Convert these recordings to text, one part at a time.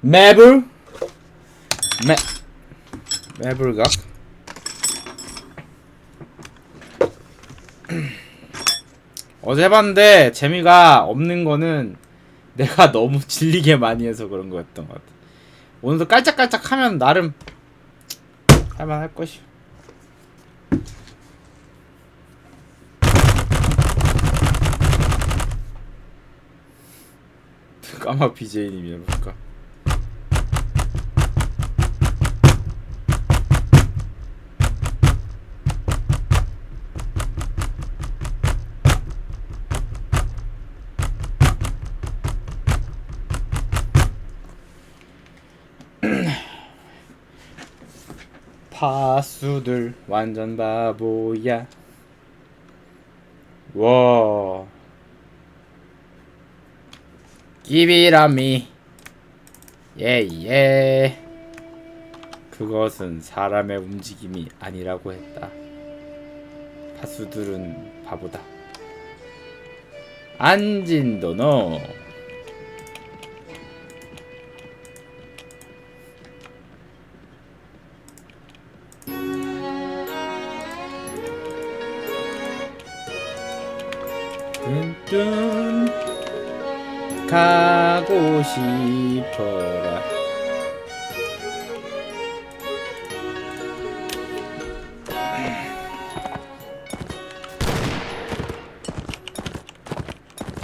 매불 매 매불각 어제 해봤는데 재미가 없는 거는 내가 너무 질리게 많이 해서 그런 거였던 것 같아. 오늘도 깔짝깔짝 하면 나름 할만할 것이. 까마 BJ님이 해볼까? 파수들 완전 바보야. 와. 기비라미. 예예. 그것은 사람의 움직임이 아니라고 했다. 파수들은 바보다. 안진도노. 뚠뚠 가고 싶어라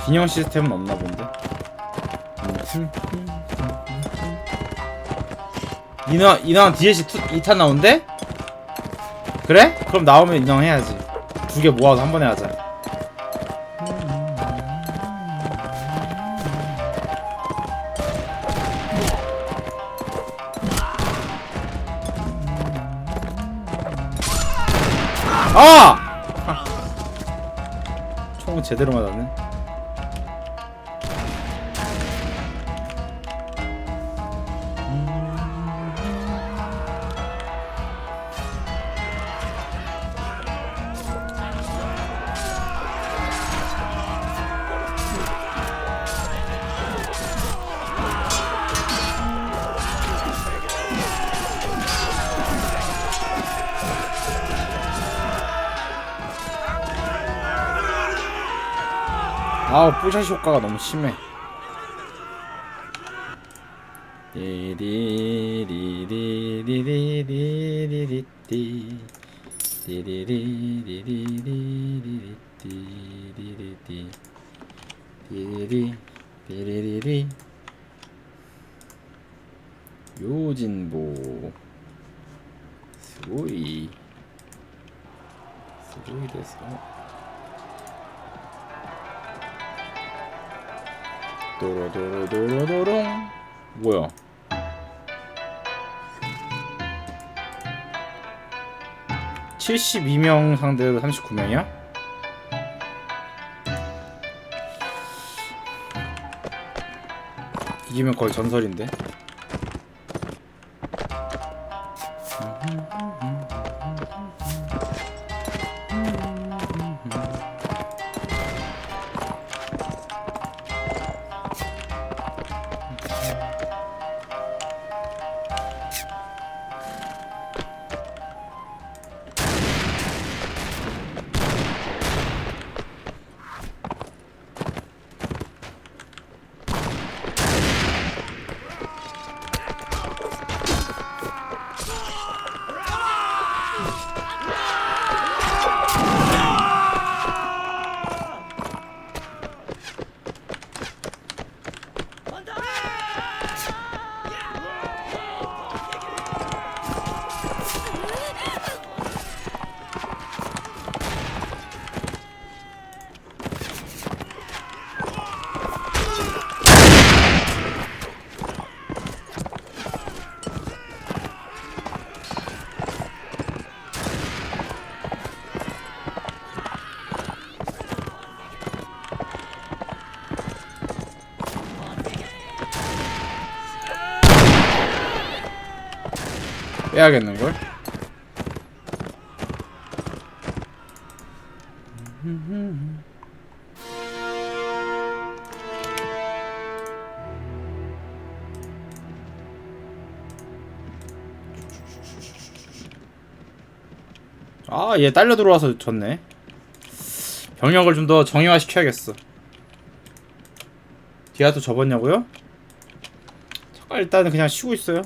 빈형 시스템은 없나 본데 인왕 인왕 DLC 2, 2탄 나온대? 그래? 그럼 나오면 인왕 해야지 두 개 모아서 한 번에 하자 아! 총은 제대로 맞았네. 아우 뿌샷 효과가 너무 심해. 리리리리리리리리리리. 리리리리리리리리리리. 리리리 리리리리. 요진보. 스고이. 스고이 됐어 도로도로도로도롱 뭐야? (72명) 상대로 (39명이야) 이기면 거의 전설인데 해야겠는걸? 아, 얘 딸려 들어와서 졌네. 병력을 좀 더 정의화 시켜야겠어. 디아도 접었냐고요? 잠깐 일단은 그냥 쉬고 있어요.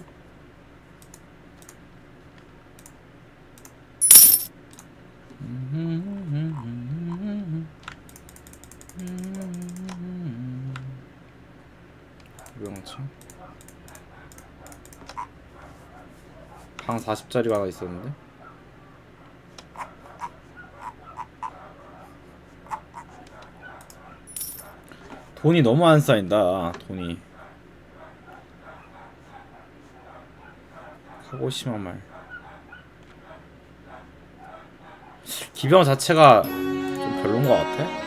40짜리가 하나 있었는데? 돈이 너무 안 쌓인다 돈이. 심한 말. 기병 자체가 좀 별론 것 같아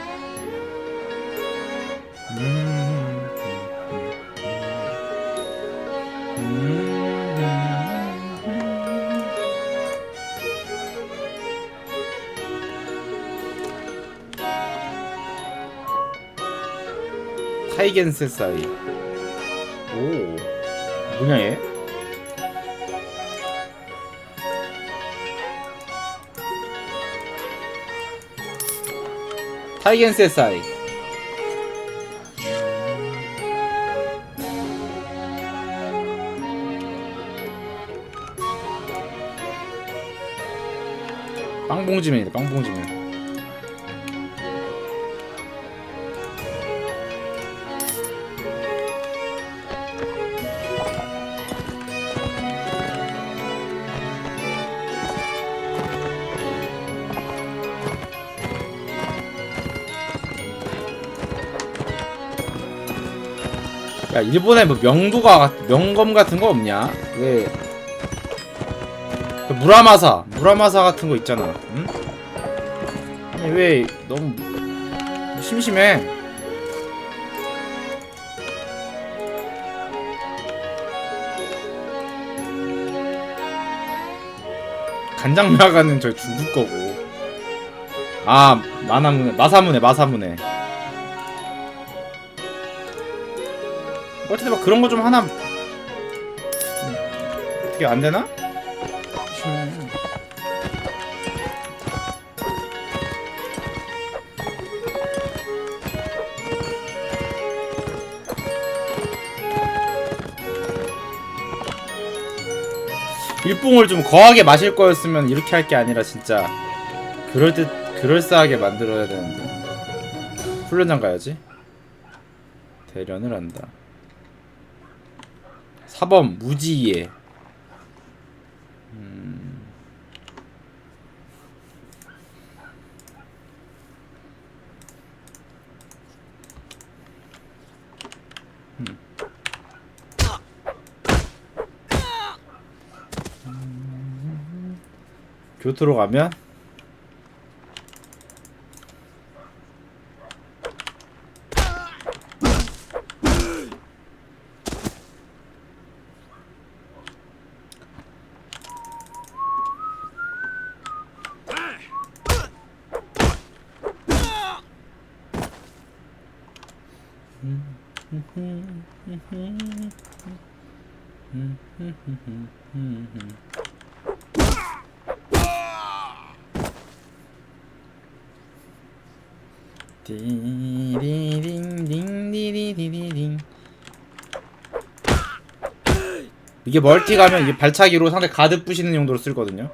타이겐스 사이. 오. 뭐냐 얘? 타이겐스 사이. 빵봉지면이다 빵봉지면 야 일본에 뭐 명도가 같- 명검 같은 거 없냐? 왜 그 무라마사 무라마사 같은 거 있잖아. 응? 아니 왜 너무 심심해? 간장마가는 저 중국 거고. 아 마나무네 마사무네 마사무네. 어쨌든 막 그런 거 좀 하나 음, 어떻게 안 되나? 일봉을 좀 거하게 마실 거였으면 이렇게 할 게 아니라 진짜 그럴 듯 그럴싸하게 만들어야 되는데 훈련장 가야지 대련을 한다. 사범 무지예. 음. 음. 음. 교토로 가면 이게 멀티 가면 이게 발차기로 상대 가드 부시는 용도로 쓰거든요.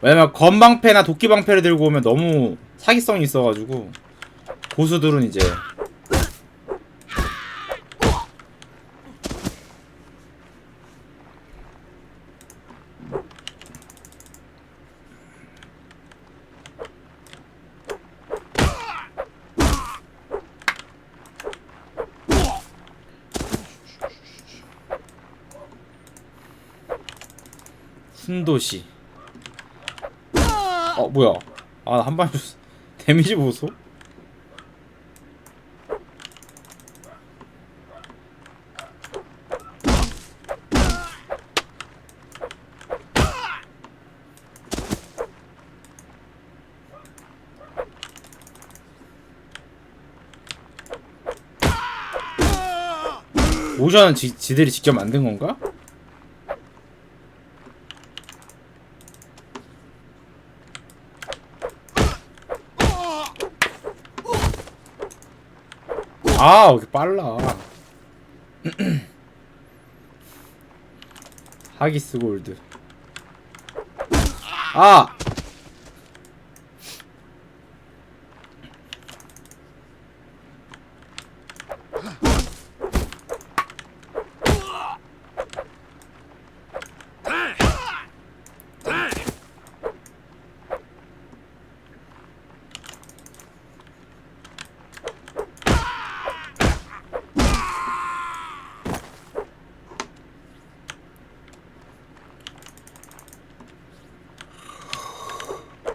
왜냐면 건방패나 도끼방패를 들고 오면 너무 사기성이 있어가지고 고수들은 이제 순도시. 어 뭐야? 아 한방 줬어. 데미지 보소. 오션은 지, 지들이 직접 만든 건가? 아, 왜 이렇게 빨라. 하기스 골드. 아!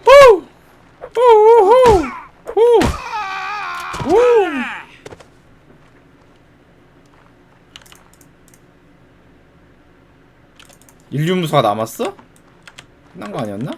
후! 후! 후! 후! 후! 인류 무사가 남았어? 끝난 거 아니었나?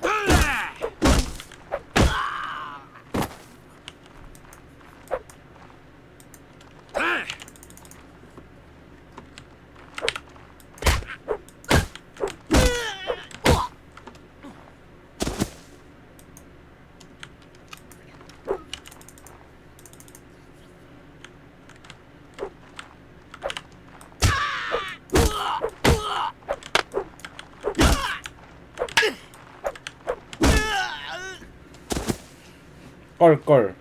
껄껄.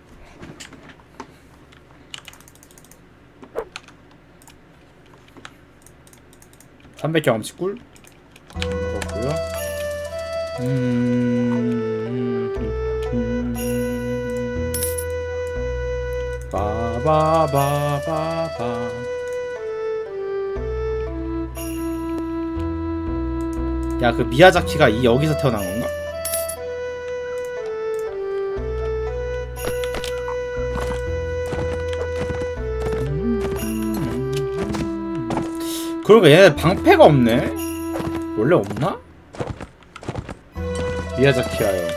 삼백 경험치 꿀 먹었고요. 음. 음. 바바바바바. 야, 그 미야자키가 이 여기서 태어난 건가? 그러니까 얘네 방패가 없네. 원래 없나? 미야자키야요.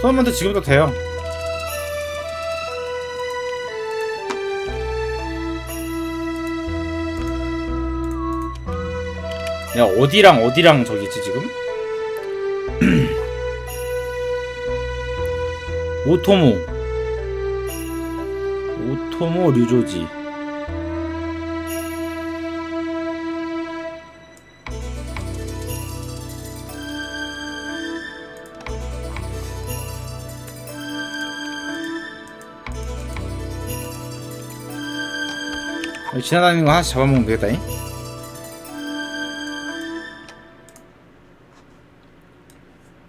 토너먼트 지금도 돼요. 야 어디랑 어디랑 저기지 지금? 오토모 오 토모 류조지 지나다니는 거 하나씩 잡아먹으면 되겠다잉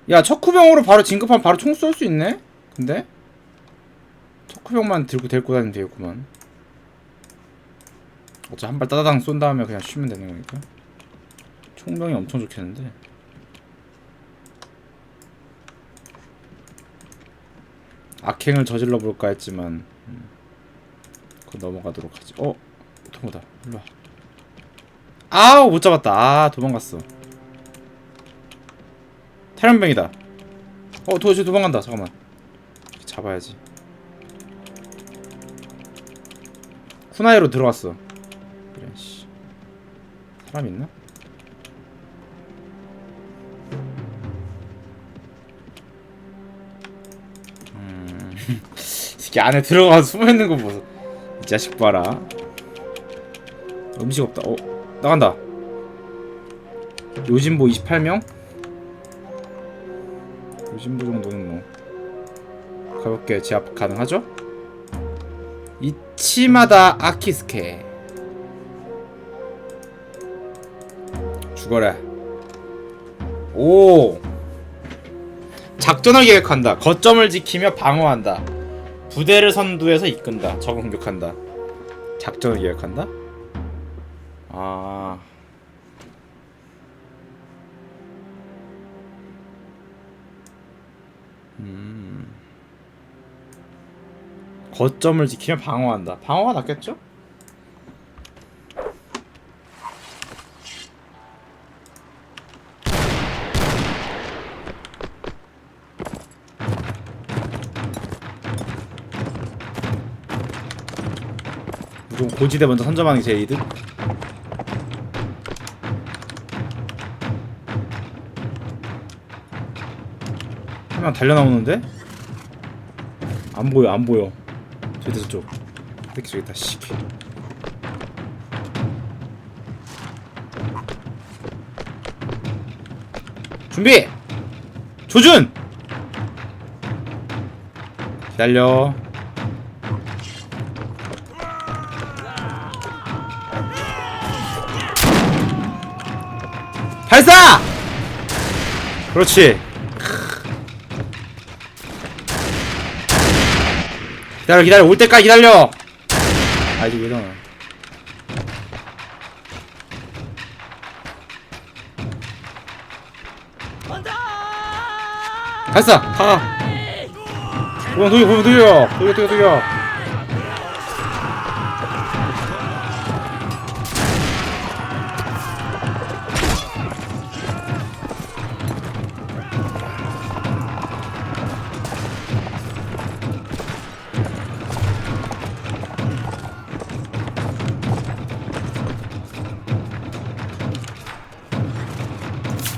야 척후병으로 바로 진급하면 바로 총 쏠 수 있네? 근데? 척후병만 들고 데리고 다니면 되겠구만 어차피 한 발 따다당 쏜 다음에 그냥 쉬면 되는 거니까. 총병이 엄청 좋겠는데. 악행을 저질러 볼까 했지만 음, 그거 넘어가도록 하지. 어? 도모다. 일로와. 아우 못 잡았다. 아 도망갔어. 태연병이다. 어 도저히 도망간다. 잠깐만. 잡아야지 쿠나이로 들어왔어. 그래 씨. 사람 있나? 음... 이 새끼 안에 들어가서 숨어있는 거 보소. 이 자식 봐라. 음식 없다. 어? 나간다. 요진보 28명? 요진보 정도는 뭐. 가볍게 제압 가능하죠? 이 치마다 아키스케. 죽어라. 오. 작전을 계획한다. 거점을 지키며 방어한다. 부대를 선두해서 이끈다. 적을 공격한다. 작전을 계획한다? 아 거점을 지키며 방어한다. 방어가 낫겠죠? 무조건 고지대 먼저 선점하는 게 제일 이득. 하나 달려 나오는데? 안 보여 안 보여 저기 저쪽 이렇게 저기 있다 씨 준비! 조준! 기다려. 발사! 그렇지 기다려 기다려. 올 때까지 기다려. 아 이제 왜 나와 발사 가 보면 돌려 보면 돌려. 돌려 돌려 돌려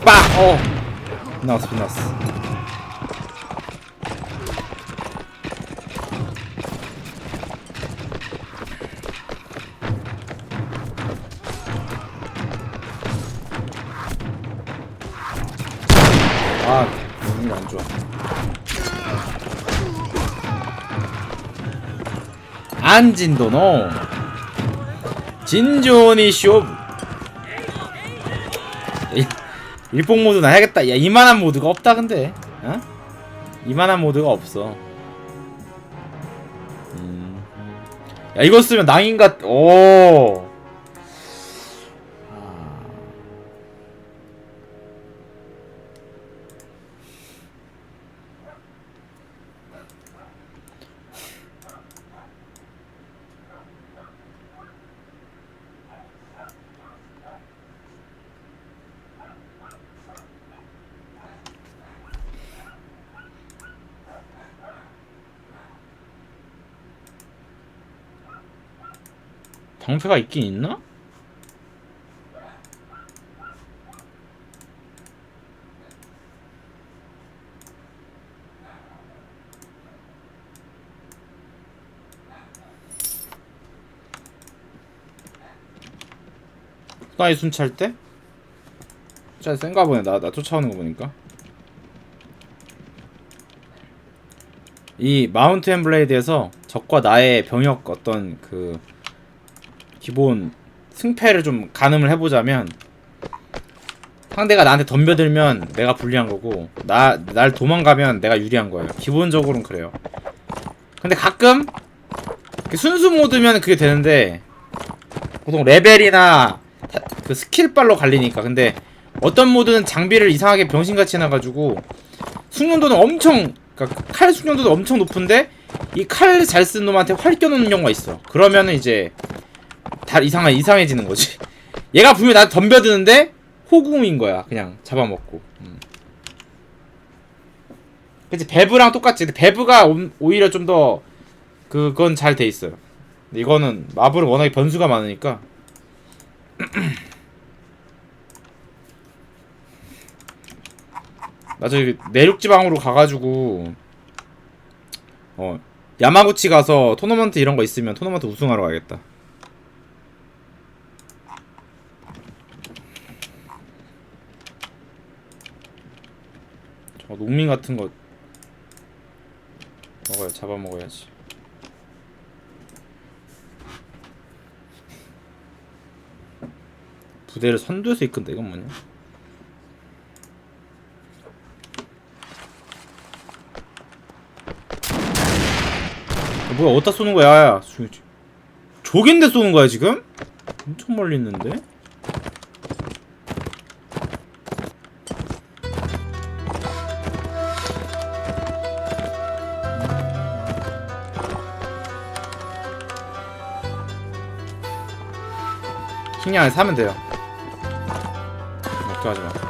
빡! 어! 빛나왔어 빛나왔어 아 너무 안 좋아 안진도노 진조니 쇼 일- 일본 모드나 해야겠다. 야 이만한 모드가 없다 근데. 어? 이만한 모드가 없어. 음. 야 이거 쓰면 낭인가 오. 방패가 있긴 있나? 후다이 순찰 때? 진짜 센가 보네 나, 나 쫓아오는 거 보니까 이 마운트 앤 블레이드에서 적과 나의 병역 어떤 그 기본 승패를 좀 가늠을 해보자면 상대가 나한테 덤벼들면 내가 불리한 거고 나 날 도망가면 내가 유리한 거예요. 기본적으로는 그래요. 근데 가끔 그 순수 모드면 그게 되는데 보통 레벨이나 타- 그 스킬빨로 갈리니까 근데 어떤 모드는 장비를 이상하게 병신같이 해놔가지고 숙련도는 엄청 그러니까 칼 숙련도도 엄청 높은데 이 칼잘 쓰는 놈한테 활 껴놓는 경우가 있어. 그러면은 이제 다 이상한 이상해지는 거지. 얘가 분명히 나 덤벼드는데 호구인 거야. 그냥 잡아먹고. 음. 그치 베브랑 똑같지. 근데 베브가 오- 오히려 좀 더 그건 잘 돼 있어요. 근데 이거는 마블은 워낙에 변수가 많으니까. 나 저기 내륙 지방으로 가가지고 어 야마구치 가서 토너먼트 이런 거 있으면 토너먼트 우승하러 가야겠다. 저 농민 같은 거 먹어야 잡아 먹어야지. 부대를 선두에서 이끈다 이건 뭐냐? 어, 뭐야 어디다 쏘는 거야? 야, 저- 저- 저긴데 쏘는 거야 지금? 엄청 멀리 있는데? 안 사면 돼요. 걱정하지 마.